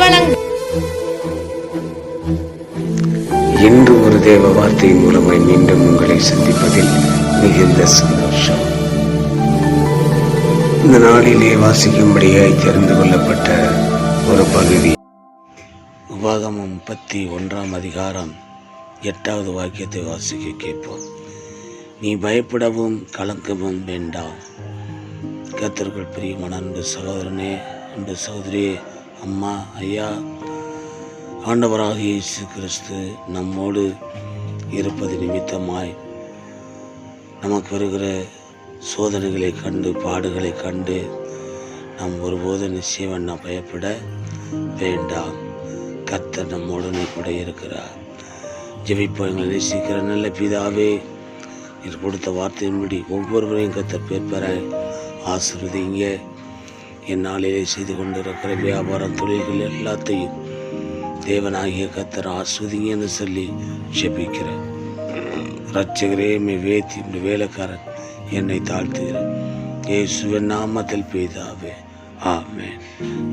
வழங்கும் இன்று ஒரு தேவ வார்த்தை மூலமாய் மீண்டும் உங்களை சந்திப்பதில் மிகுந்த சந்தோஷம். இந்த நாளிலே வாசிக்கும்படியாய் தெரிந்து கொள்ளப்பட்ட ஒரு பகுதி. உபாகமம் முப்பத்தி ஒன்றாம் அதிகாரம் எட்டாவது வாக்கியத்தை வாசிக்க கேட்போம். நீ பயப்படவும் கலங்கவும் வேண்டாம். கத்தர்கள் பிரியமான அன்பு சகோதரனே அன்பு சகோதரி அம்மா ஐயா ஆண்டவராக இயேசு கிறிஸ்து நம்மோடு இருப்பது நிமித்தமாய் நமக்கு வருகிற சோதனைகளை கண்டு பாடுகளை கண்டு நாம் ஒருபோதும் நிச்சயம் நாம் பயப்பட வேண்டாம். கர்த்தர் நம்முடனே கூட இருக்கிறார். ஜெபிப்போம் எங்களை நேசிக்கிற நல்ல பிதாவே நீர் கொடுத்த வார்த்தையின்படி ஒவ்வொருவரையும் கத்தர் பேர் பெற ஆசிர்வதிங்க என் நாளிலே செய்து கொண்டிருக்கிற வியாபாரம் தொழில்கள் எல்லாத்தையும் தேவனாகிய கத்தர் ஆஸ்வதிங்கன்னு சொல்லி ஜெபிக்கிறேன். ரட்சகரே மே வேத்தி இந்த வேலைக்காரன் என்னை தாழ்த்துகிறேன் இயேசுவின் நாமத்தில் பெய்தாவே ஆமே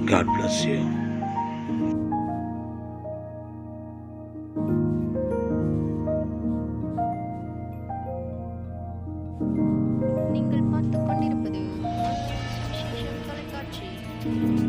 காட் பிளஸ் யூ நீங்கள் பார்த்து கொண்டிருப்பது Thank you.